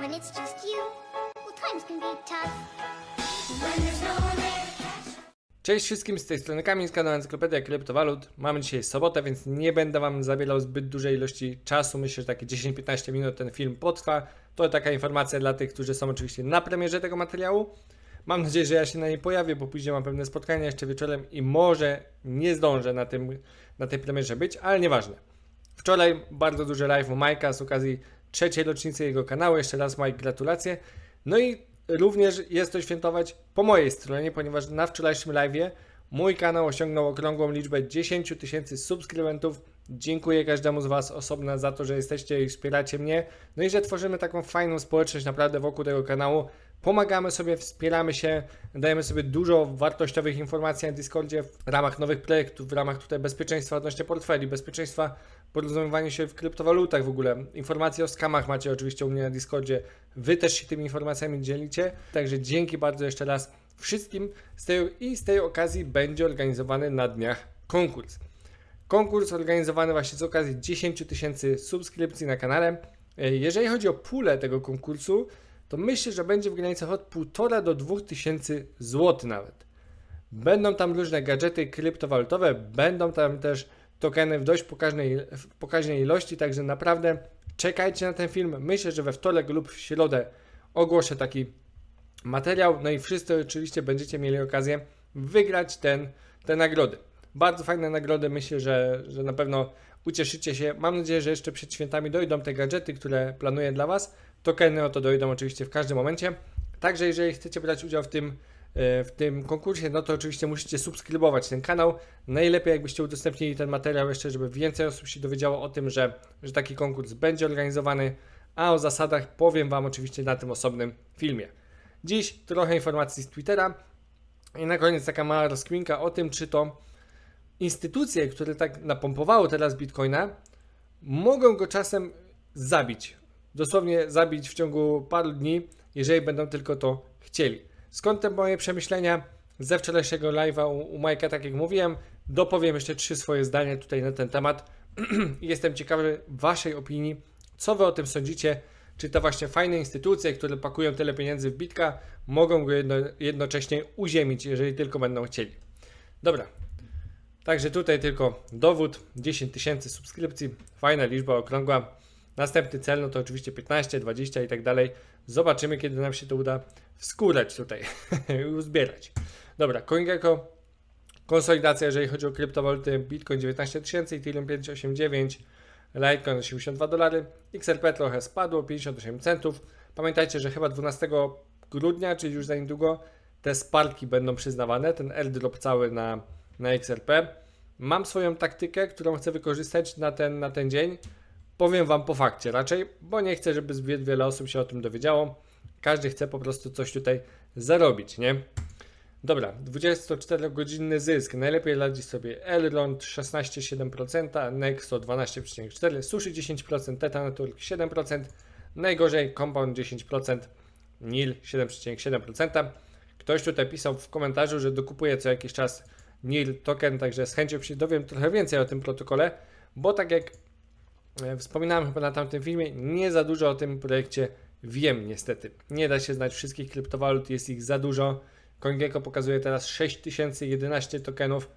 When it's just you, well, times can be tough. When there's no one there to catch Cześć wszystkim z tej strony Kamil z kanału Encyklopedia Kryptowalut. Mamy dzisiaj sobotę, więc nie będę Wam zabierał zbyt dużej ilości czasu. Myślę, że takie 10-15 minut ten film potrwa. To taka informacja dla tych, którzy są oczywiście na premierze tego materiału. Mam nadzieję, że ja się na niej pojawię, bo później mam pewne spotkania jeszcze wieczorem i może nie zdążę na, tym, na tej premierze być, ale nieważne. Wczoraj bardzo duży live u Majka z okazji trzeciej rocznicy jego kanału. Jeszcze raz Mike gratulacje. No i również jest to świętować po mojej stronie, ponieważ na wczorajszym live'ie mój kanał osiągnął okrągłą liczbę 10 tysięcy subskrybentów. Dziękuję każdemu z Was osobno za to, że jesteście i wspieracie mnie. No i że tworzymy taką fajną społeczność naprawdę wokół tego kanału. Pomagamy sobie, wspieramy się, dajemy sobie dużo wartościowych informacji na Discordzie w ramach nowych projektów, w ramach tutaj bezpieczeństwa odnośnie portfeli, bezpieczeństwa porozumiewania się w kryptowalutach w ogóle. Informacje o skamach macie oczywiście u mnie na Discordzie. Wy też się tymi informacjami dzielicie. Także dzięki bardzo jeszcze raz wszystkim. Z tej, I z tej okazji będzie organizowany na dniach konkurs. Konkurs organizowany właśnie z okazji 10 tysięcy subskrypcji na kanale. E, Jeżeli chodzi o pulę tego konkursu, to myślę, że będzie w granicach od 1,5 do 2 tysięcy złotych nawet. Będą tam różne gadżety kryptowalutowe, będą tam też tokeny w dość pokaźnej, w pokaźnej ilości, także naprawdę czekajcie na ten film. Myślę, że we wtorek lub w środę ogłoszę taki materiał, no i wszyscy oczywiście będziecie mieli okazję wygrać ten, te nagrody. Bardzo fajne nagrody, myślę, że, że na pewno ucieszycie się. Mam nadzieję, że jeszcze przed świętami dojdą te gadżety, które planuję dla Was. Tokeny o to dojdą oczywiście w każdym momencie. Także jeżeli chcecie brać udział w tym, w tym konkursie, no to oczywiście musicie subskrybować ten kanał. Najlepiej jakbyście udostępnili ten materiał jeszcze, żeby więcej osób się dowiedziało o tym, że, że taki konkurs będzie organizowany, a o zasadach powiem Wam oczywiście na tym osobnym filmie. Dziś trochę informacji z Twittera i na koniec taka mała rozkminka o tym, czy to instytucje, które tak napompowały teraz Bitcoina, mogą go czasem zabić. Dosłownie zabić w ciągu paru dni, jeżeli będą tylko to chcieli. Skąd te moje przemyślenia ze wczorajszego live'a u, u Majka, tak jak mówiłem, dopowiem jeszcze trzy swoje zdania tutaj na ten temat. Jestem ciekawy Waszej opinii, co Wy o tym sądzicie. Czy te właśnie fajne instytucje, które pakują tyle pieniędzy w Bitka, mogą go jedno, jednocześnie uziemić, jeżeli tylko będą chcieli. Dobra, Także tutaj tylko dowód, 10 tysięcy subskrypcji, fajna liczba okrągła. Następny cel, no to oczywiście 15, 20 i tak dalej. Zobaczymy, kiedy nam się to uda wskórać tutaj uzbierać. Dobra, CoinGecko, konsolidacja, jeżeli chodzi o kryptowaluty, Bitcoin 19 tysięcy, Ethereum 589, Litecoin 82 dolary, XRP trochę spadło, 58 centów. Pamiętajcie, że chyba 12 grudnia, czyli już za niedługo, te sparki będą przyznawane, ten airdrop cały na, na XRP. Mam swoją taktykę, którą chcę wykorzystać na ten, na ten dzień. Powiem Wam po fakcie raczej, bo nie chcę, żeby zbyt wiele osób się o tym dowiedziało. Każdy chce po prostu coś tutaj zarobić, nie? Dobra, 24-godzinny zysk. Najlepiej radzi sobie Elrond 16,7%, Nexo 12,4%, Sushi 10%, Teta Network 7%, najgorzej Compound 10%, NIL 7,7%. Ktoś tutaj pisał w komentarzu, że dokupuje co jakiś czas NIL token, także z chęcią się dowiem trochę więcej o tym protokole, bo tak jak wspominałem chyba na tamtym filmie, nie za dużo o tym projekcie wiem niestety. Nie da się znać wszystkich kryptowalut, jest ich za dużo. CoinGecko pokazuje teraz 6011 tokenów,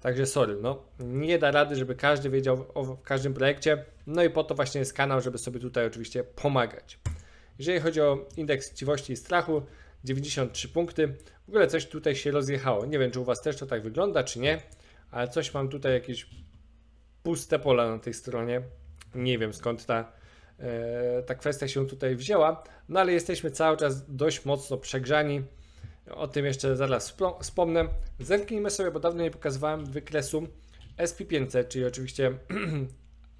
także sorry, no nie da rady, żeby każdy wiedział o każdym projekcie. No i po to właśnie jest kanał, żeby sobie tutaj oczywiście pomagać. Jeżeli chodzi o indeks chciwości i strachu, 93 punkty. W ogóle coś tutaj się rozjechało. Nie wiem, czy u Was też to tak wygląda, czy nie, ale coś mam tutaj jakieś puste pola na tej stronie. Nie wiem skąd ta, e, ta kwestia się tutaj wzięła, no ale jesteśmy cały czas dość mocno przegrzani. O tym jeszcze zaraz wspo- wspomnę. Zerknijmy sobie, bo dawno nie pokazywałem wykresu SP500, czyli oczywiście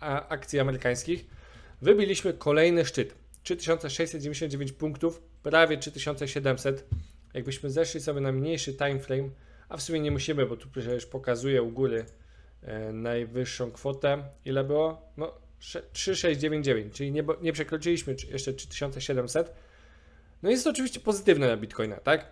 akcji amerykańskich. Wybiliśmy kolejny szczyt. 3699 punktów, prawie 3700. Jakbyśmy zeszli sobie na mniejszy time frame, a w sumie nie musimy, bo tu przecież pokazuje u góry e, najwyższą kwotę. Ile było? No 3699, czyli nie, nie przekroczyliśmy czy- jeszcze 3700. No jest to oczywiście pozytywne na Bitcoina, tak?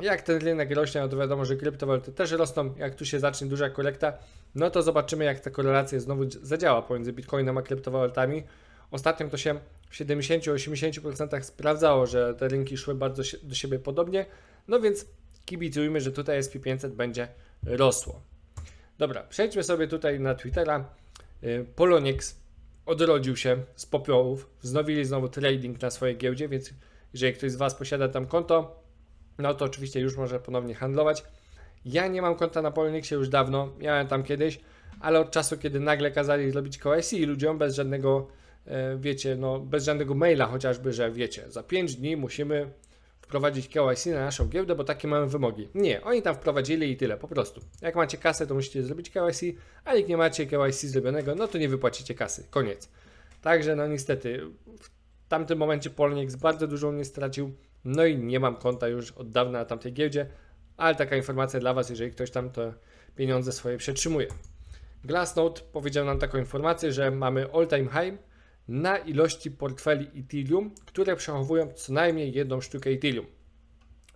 Jak ten rynek rośnie, no to wiadomo, że kryptowaluty też rosną. Jak tu się zacznie duża kolekta, no to zobaczymy, jak ta korelacja znowu dz- zadziała pomiędzy Bitcoinem a kryptowalutami. Ostatnio to się w 70-80% sprawdzało, że te rynki szły bardzo do siebie podobnie. No więc kibicujmy, że tutaj SP500 będzie rosło. Dobra, przejdźmy sobie tutaj na Twittera. Y, Poloniex odrodził się z popiołów, wznowili znowu trading na swojej giełdzie, więc jeżeli ktoś z Was posiada tam konto, no to oczywiście już może ponownie handlować. Ja nie mam konta na Polonixie już dawno, miałem tam kiedyś, ale od czasu, kiedy nagle kazali zrobić KYC ludziom bez żadnego, e, wiecie, no bez żadnego maila chociażby, że wiecie, za 5 dni musimy wprowadzić KYC na naszą giełdę, bo takie mamy wymogi. Nie, oni tam wprowadzili i tyle, po prostu. Jak macie kasę, to musicie zrobić KYC, a jak nie macie KYC zrobionego, no to nie wypłacicie kasy. Koniec. Także no niestety w tamtym momencie Polnix bardzo dużo mnie stracił, no i nie mam konta już od dawna na tamtej giełdzie, ale taka informacja dla Was, jeżeli ktoś tam te pieniądze swoje przetrzymuje. Glassnode powiedział nam taką informację, że mamy all-time high na ilości portfeli Ethereum, które przechowują co najmniej jedną sztukę Ethereum.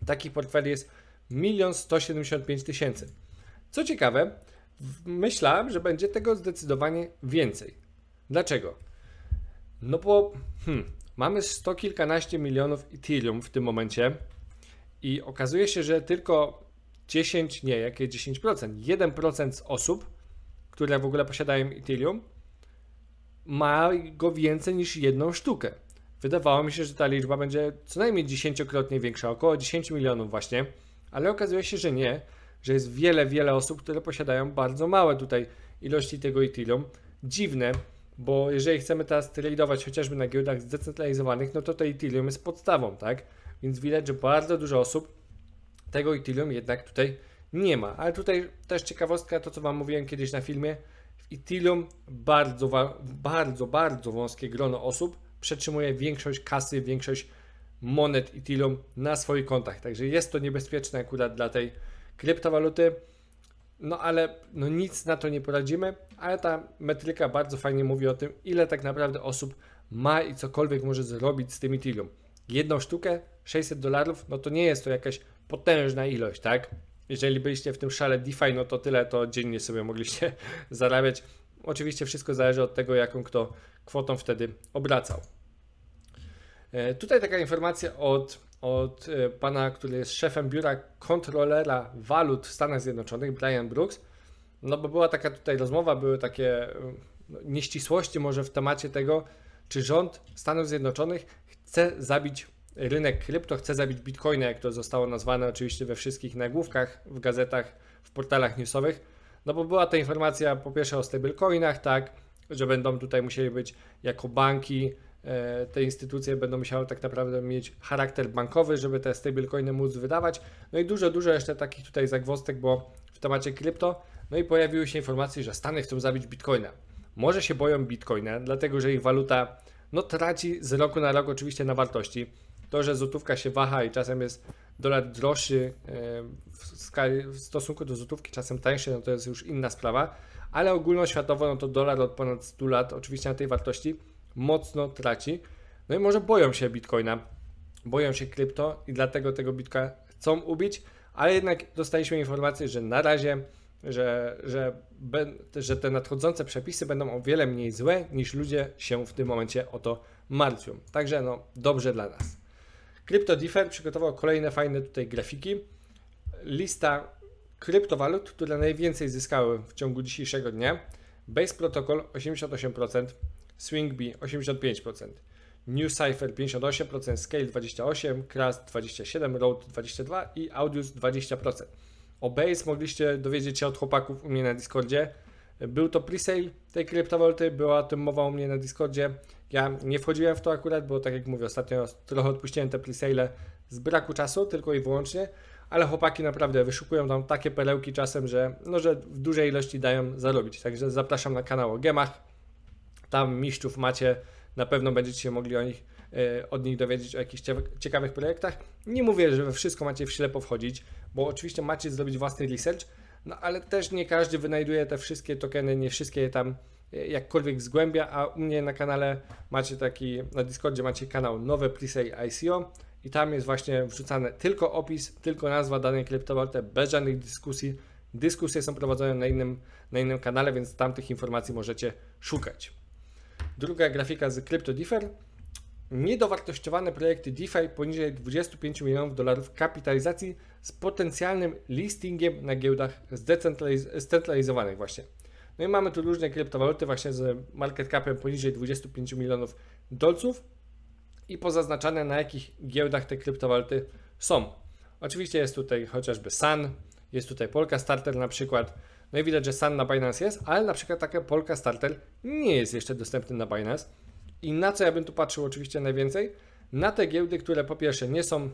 Takich portfeli jest 1 175 tysięcy. Co ciekawe, myślałem, że będzie tego zdecydowanie więcej. Dlaczego? No bo hmm, mamy sto kilkanaście milionów Ethereum w tym momencie i okazuje się, że tylko 10, nie, jakie 10%, 1% z osób, które w ogóle posiadają Ethereum, ma go więcej niż jedną sztukę. Wydawało mi się, że ta liczba będzie co najmniej dziesięciokrotnie większa, około 10 milionów właśnie, ale okazuje się, że nie, że jest wiele, wiele osób, które posiadają bardzo małe tutaj ilości tego Ethereum. Dziwne, bo jeżeli chcemy teraz tradeować chociażby na giełdach zdecentralizowanych, no to to Ethereum jest podstawą, tak? Więc widać, że bardzo dużo osób tego Ethereum jednak tutaj nie ma. Ale tutaj też ciekawostka, to co Wam mówiłem kiedyś na filmie, Ethereum bardzo, bardzo, bardzo wąskie grono osób przetrzymuje większość kasy, większość monet Ethereum na swoich kontach. Także jest to niebezpieczne akurat dla tej kryptowaluty. No ale no nic na to nie poradzimy, ale ta metryka bardzo fajnie mówi o tym, ile tak naprawdę osób ma i cokolwiek może zrobić z tym Ethereum. Jedną sztukę, 600 dolarów, no to nie jest to jakaś potężna ilość, tak? Jeżeli byliście w tym szale DeFi, no to tyle to dziennie sobie mogliście zarabiać. Oczywiście wszystko zależy od tego, jaką kto kwotą wtedy obracał. E, Tutaj taka informacja od, od e, pana, który jest szefem biura kontrolera walut w Stanach Zjednoczonych, Brian Brooks. No bo była taka tutaj rozmowa, były takie no, nieścisłości może w temacie tego, czy rząd Stanów Zjednoczonych chce zabić rynek krypto, chce zabić bitcoina, jak to zostało nazwane oczywiście we wszystkich nagłówkach, w gazetach, w portalach newsowych. No bo była ta informacja po pierwsze o stablecoinach, tak, że będą tutaj musieli być jako banki, e, te instytucje będą musiały tak naprawdę mieć charakter bankowy, żeby te stablecoiny móc wydawać. No i dużo, dużo jeszcze takich tutaj zagwostek, bo w temacie krypto, no i pojawiły się informacje, że Stany chcą zabić bitcoina. Może się boją bitcoina, dlatego że ich waluta no, traci z roku na rok oczywiście na wartości. To, że złotówka się waha i czasem jest dolar droższy e, w, skali, w stosunku do złotówki, czasem tańszy, no to jest już inna sprawa, ale ogólnoświatowo no to dolar od ponad 100 lat oczywiście na tej wartości mocno traci. No i może boją się bitcoina, boją się krypto i dlatego tego bitka chcą ubić, ale jednak dostaliśmy informację, że na razie, że, że, że te nadchodzące przepisy będą o wiele mniej złe niż ludzie się w tym momencie o to martwią. Także no dobrze dla nas. CryptoDiffer przygotował kolejne fajne tutaj grafiki. Lista kryptowalut, które najwięcej zyskały w ciągu dzisiejszego dnia. Base Protocol 88%, SwingB 85%, New Cipher 58%, Scale 28%, Crust 27%, Road 22% i Audius 20%. O Base mogliście dowiedzieć się od chłopaków u mnie na Discordzie. Był to presale tej kryptowaluty, była o tym mowa u mnie na Discordzie. Ja nie wchodziłem w to akurat, bo tak jak mówię, ostatnio trochę odpuściłem te presale z braku czasu, tylko i wyłącznie, ale chłopaki naprawdę wyszukują tam takie perełki czasem, że, no, że w dużej ilości dają zarobić. Także zapraszam na kanał o gemach. Tam mistrzów macie, na pewno będziecie się mogli o nich, e, od nich dowiedzieć o jakichś cie- ciekawych projektach. Nie mówię, że we wszystko macie w ślepo wchodzić, bo oczywiście macie zrobić własny research, no ale też nie każdy wynajduje te wszystkie tokeny, nie wszystkie je tam jakkolwiek zgłębia, a u mnie na kanale macie taki, na Discordzie macie kanał Nowe Presale ICO i tam jest właśnie wrzucany tylko opis, tylko nazwa danej kryptowaluty, bez żadnych dyskusji. Dyskusje są prowadzone na innym, na innym kanale, więc tam tych informacji możecie szukać. Druga grafika z CryptoDiffer. niedowartościowane projekty DeFi poniżej 25 milionów dolarów kapitalizacji z potencjalnym listingiem na giełdach zdecentraliz- zcentralizowanych właśnie. No i mamy tu różne kryptowaluty właśnie z market capem poniżej 25 milionów dolców i pozaznaczane na jakich giełdach te kryptowaluty są. Oczywiście jest tutaj chociażby Sun, jest tutaj Polka Starter na przykład. No i widać, że Sun na Binance jest, ale na przykład taka Polka Starter nie jest jeszcze dostępny na Binance. I na co ja bym tu patrzył oczywiście najwięcej? Na te giełdy, które po pierwsze nie są e,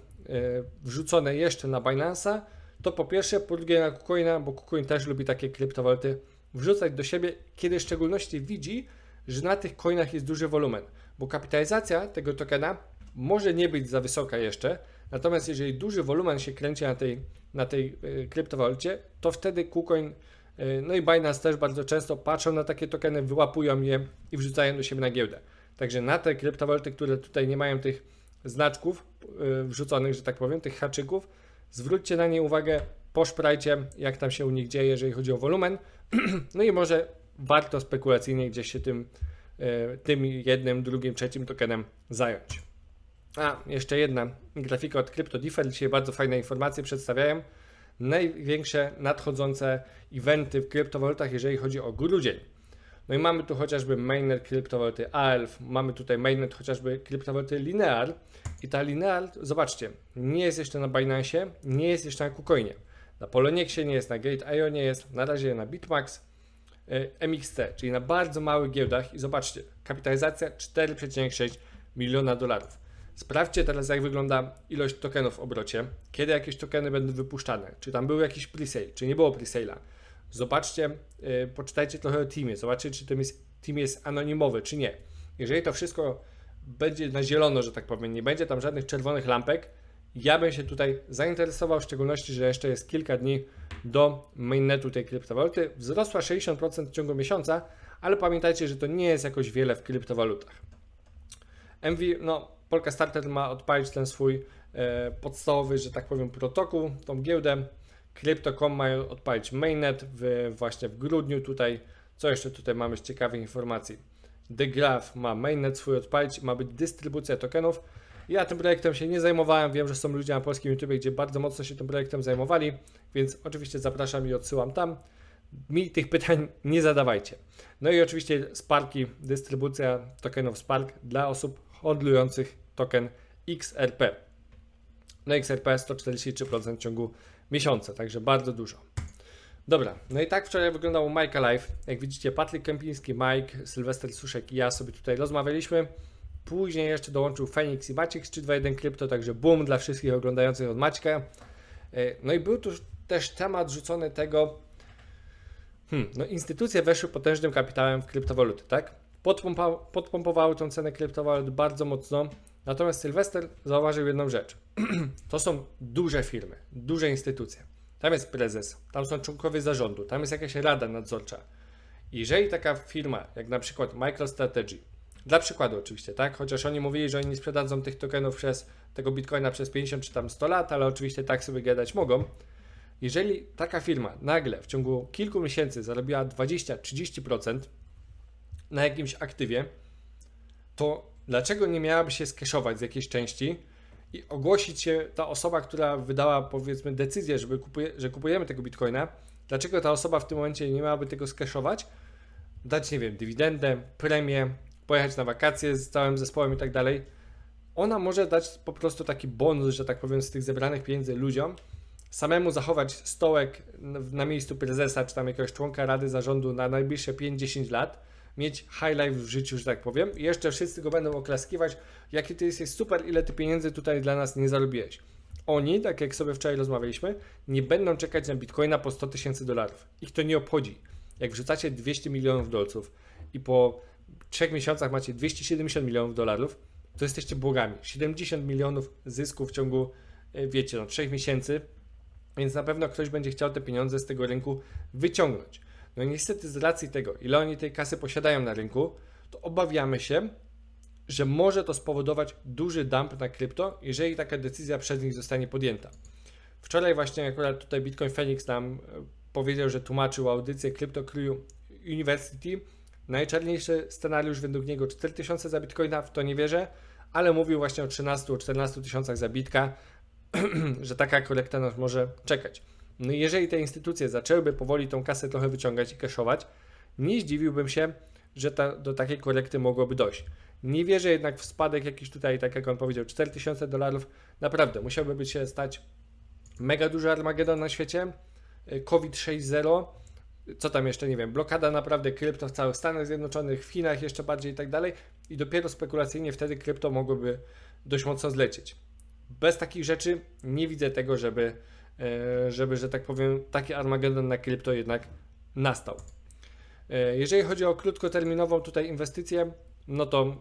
wrzucone jeszcze na Binance'a, to po pierwsze, po drugie na KuCoina, bo KuCoin też lubi takie kryptowaluty wrzucać do siebie, kiedy w szczególności widzi, że na tych coinach jest duży wolumen, bo kapitalizacja tego tokena może nie być za wysoka jeszcze, natomiast jeżeli duży wolumen się kręci na tej, na tej y, kryptowalucie, to wtedy KuCoin, y, no i Binance też bardzo często patrzą na takie tokeny, wyłapują je i wrzucają do siebie na giełdę. Także na te kryptowaluty, które tutaj nie mają tych znaczków y, wrzuconych, że tak powiem, tych haczyków, zwróćcie na nie uwagę, poszprajcie, jak tam się u nich dzieje, jeżeli chodzi o wolumen. No i może warto spekulacyjnie gdzieś się tym, e, tym jednym, drugim, trzecim tokenem zająć. A, jeszcze jedna grafika od CryptoDiffer. Dzisiaj bardzo fajne informacje przedstawiają. Największe nadchodzące eventy w kryptowalutach, jeżeli chodzi o grudzień. No i mamy tu chociażby mainnet kryptowaluty ALF, mamy tutaj mainnet chociażby kryptowaluty Linear i ta Linear, zobaczcie, nie jest jeszcze na Binance, nie jest jeszcze na KuCoinie. Na Polonexie nie jest, na Gate.io nie jest, na razie na Bitmax, y, MXT, czyli na bardzo małych giełdach i zobaczcie, kapitalizacja 4,6 miliona dolarów. Sprawdźcie teraz, jak wygląda ilość tokenów w obrocie, kiedy jakieś tokeny będą wypuszczane, czy tam był jakiś presale, czy nie było presale'a. Zobaczcie, yy, poczytajcie trochę o teamie, zobaczcie, czy team jest, team jest anonimowy, czy nie. Jeżeli to wszystko będzie na zielono, że tak powiem, nie będzie tam żadnych czerwonych lampek, ja bym się tutaj zainteresował, w szczególności, że jeszcze jest kilka dni do mainnetu tej kryptowaluty. Wzrosła 60% w ciągu miesiąca, ale pamiętajcie, że to nie jest jakoś wiele w kryptowalutach. MV, no, Polka Starter ma odpalić ten swój e, podstawowy, że tak powiem, protokół, tą giełdę. Crypto.com ma odpalić mainnet w, właśnie w grudniu tutaj. Co jeszcze tutaj mamy z ciekawych informacji? The Graph ma mainnet swój odpalić, ma być dystrybucja tokenów. Ja tym projektem się nie zajmowałem, wiem, że są ludzie na polskim YouTube, gdzie bardzo mocno się tym projektem zajmowali, więc oczywiście zapraszam i odsyłam tam. Mi tych pytań nie zadawajcie. No i oczywiście Sparki, dystrybucja tokenów Spark dla osób handlujących token XRP. No XRP 143% w ciągu miesiąca, także bardzo dużo. Dobra, no i tak wczoraj wyglądał u Mike'a Live. Jak widzicie, Patryk Kępiński, Mike, Sylwester Suszek i ja sobie tutaj rozmawialiśmy. Później jeszcze dołączył Phoenix i Maciek z 321 Crypto, także boom dla wszystkich oglądających od Maćka. E, No i był tu też temat rzucony tego, hmm, no instytucje weszły potężnym kapitałem w kryptowaluty, tak? Podpompa, podpompowały tą cenę kryptowalut bardzo mocno. Natomiast Sylwester zauważył jedną rzecz. to są duże firmy, duże instytucje. Tam jest prezes, tam są członkowie zarządu, tam jest jakaś rada nadzorcza. Jeżeli taka firma, jak na przykład MicroStrategy, dla przykładu oczywiście, tak? Chociaż oni mówili, że oni nie sprzedadzą tych tokenów przez tego bitcoina przez 50 czy tam 100 lat, ale oczywiście tak sobie gadać mogą. Jeżeli taka firma nagle w ciągu kilku miesięcy zarobiła 20-30% na jakimś aktywie, to dlaczego nie miałaby się skeszować z jakiejś części i ogłosić się ta osoba, która wydała powiedzmy decyzję, żeby kupuje, że kupujemy tego bitcoina, dlaczego ta osoba w tym momencie nie miałaby tego skeszować, dać, nie wiem, dywidendę, premię, pojechać na wakacje z całym zespołem i tak dalej. Ona może dać po prostu taki bonus, że tak powiem, z tych zebranych pieniędzy ludziom, samemu zachować stołek na- miejscu prezesa czy tam jakiegoś członka rady zarządu na najbliższe 5-10 lat, mieć high life w życiu, że tak powiem, i jeszcze wszyscy go będą oklaskiwać, jaki ty jesteś super, ile ty pieniędzy tutaj dla nas nie zarobiłeś. Oni, tak jak sobie wczoraj rozmawialiśmy, nie będą czekać na bitcoina po 100 tysięcy dolarów. Ich to nie obchodzi. Jak wrzucacie 200 milionów dolców i po 3 miesiącach macie 270 milionów dolarów, to jesteście błogami. 70 milionów zysku w ciągu, e, wiecie, no, 3 miesięcy, więc na pewno ktoś będzie chciał te pieniądze z tego rynku wyciągnąć. No niestety z racji tego, ile oni tej kasy posiadają na rynku, to obawiamy się, że może to spowodować duży dump na krypto, jeżeli taka decyzja przez nich zostanie podjęta. Wczoraj właśnie akurat tutaj Bitcoin Phoenix nam e, powiedział, że tłumaczył audycję Crypto Crew University. Najczarniejszy scenariusz według niego 4000 za Bitcoina, w to nie wierzę, ale mówił właśnie o 13-14 tysiącach zabitka, że taka korekta nas może czekać. No jeżeli te instytucje zaczęłyby powoli tą kasę trochę wyciągać i cashować, nie zdziwiłbym się, że ta, do takiej korekty mogłoby dojść. Nie wierzę jednak w spadek jakiś tutaj, tak jak on powiedział, 4000 dolarów. Naprawdę, musiałby być się stać mega duży Armagedon na świecie, y, COVID 6.0, co tam jeszcze, nie wiem, blokada naprawdę krypto w całych Stanach Zjednoczonych, w Chinach jeszcze bardziej i tak dalej i dopiero spekulacyjnie wtedy krypto mogłoby dość mocno zlecieć. Bez takich rzeczy nie widzę tego, żeby, żeby że tak powiem, taki Armagedon na krypto jednak nastał. E, Jeżeli chodzi o krótkoterminową tutaj inwestycję, no to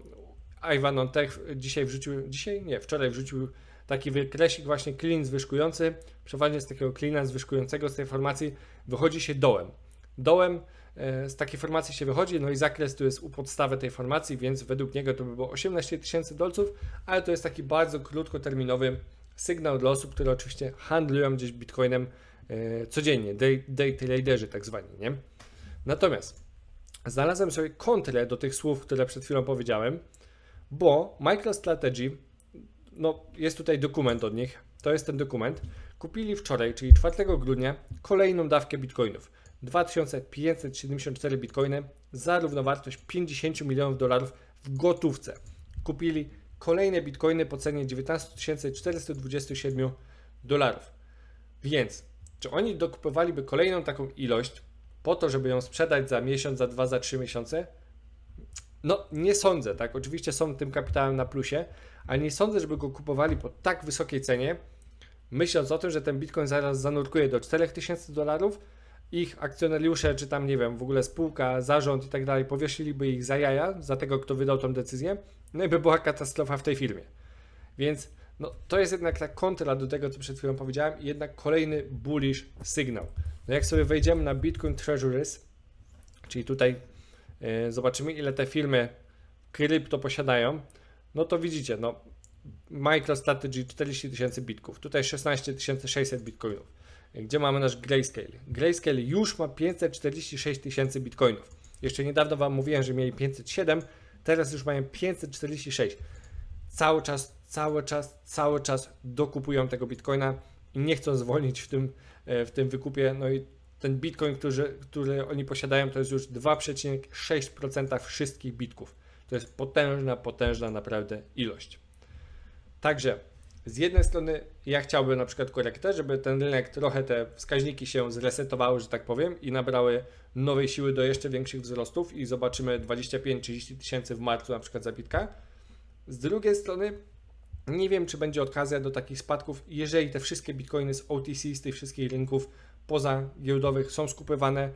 Ivan on Tech dzisiaj wrzucił, dzisiaj nie, wczoraj wrzucił taki wykresik właśnie clean zwyżkujący, przeważnie z takiego cleana zwyżkującego z tej formacji wychodzi się dołem. Dołem e, z takiej formacji się wychodzi, no i zakres tu jest u podstawy tej formacji, więc według niego to by było 18 tysięcy dolców, ale to jest taki bardzo krótkoterminowy sygnał dla osób, które oczywiście handlują gdzieś bitcoinem e, codziennie, day, day traderzy tak zwani, nie? Natomiast znalazłem sobie kontrę do tych słów, które przed chwilą powiedziałem, bo MicroStrategy, no jest tutaj dokument od nich, to jest ten dokument, kupili wczoraj, czyli 4 grudnia, kolejną dawkę bitcoinów. 2574 bitcoiny za równowartość 50 milionów dolarów w gotówce. Kupili kolejne bitcoiny po cenie 19 427 dolarów. Więc, czy oni dokupowaliby kolejną taką ilość po to, żeby ją sprzedać za miesiąc, za dwa, za trzy miesiące? No, nie sądzę, tak? Oczywiście są tym kapitałem na plusie, ale nie sądzę, żeby go kupowali po tak wysokiej cenie, myśląc o tym, że ten bitcoin zaraz zanurkuje do 4000 dolarów, ich akcjonariusze, czy tam, nie wiem, w ogóle spółka, zarząd i tak dalej, powiesiliby ich za jaja, za tego, kto wydał tą decyzję, no i by była katastrofa w tej firmie. Więc no, to jest jednak ta kontra do tego, co przed chwilą powiedziałem, i jednak kolejny bullish sygnał. No jak sobie wejdziemy na Bitcoin Treasuries, czyli tutaj e, zobaczymy, ile te firmy krypto posiadają, no to widzicie, no MicroStrategy 40 tysięcy bitków, tutaj 16 600 bitcoinów. Gdzie mamy nasz Grayscale? Grayscale już ma 546 tysięcy bitcoinów. Jeszcze niedawno Wam mówiłem, że mieli 507, teraz już mają 546. Cały czas, cały czas, cały czas dokupują tego bitcoina i nie chcą zwolnić w tym, e, w tym wykupie. No i ten bitcoin, który, który oni posiadają, to jest już 2,6% wszystkich bitków. To jest potężna, potężna naprawdę ilość. Także z jednej strony ja chciałbym na przykład korektę, żeby ten rynek trochę te wskaźniki się zresetowały, że tak powiem, i nabrały nowej siły do jeszcze większych wzrostów i zobaczymy 25-30 tysięcy w marcu na przykład zabitka. Z drugiej strony nie wiem, czy będzie okazja do takich spadków, jeżeli te wszystkie bitcoiny z OTC, z tych wszystkich rynków poza giełdowych są skupywane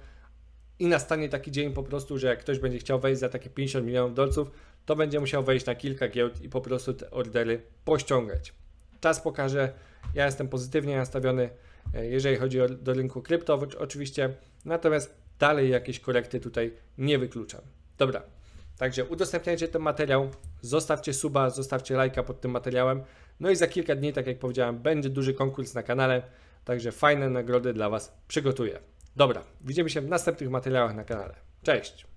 i nastanie taki dzień po prostu, że jak ktoś będzie chciał wejść za takie 50 milionów dolców, to będzie musiał wejść na kilka giełd i po prostu te ordery pościągać. Czas pokaże, ja jestem pozytywnie nastawiony, e, jeżeli chodzi o, do rynku krypto, oczy- oczywiście, natomiast dalej jakieś korekty tutaj nie wykluczam. Dobra, także udostępniajcie ten materiał, zostawcie suba, zostawcie lajka pod tym materiałem, no i za kilka dni, tak jak powiedziałem, będzie duży konkurs na kanale, także fajne nagrody dla Was przygotuję. Dobra, widzimy się w następnych materiałach na kanale. Cześć!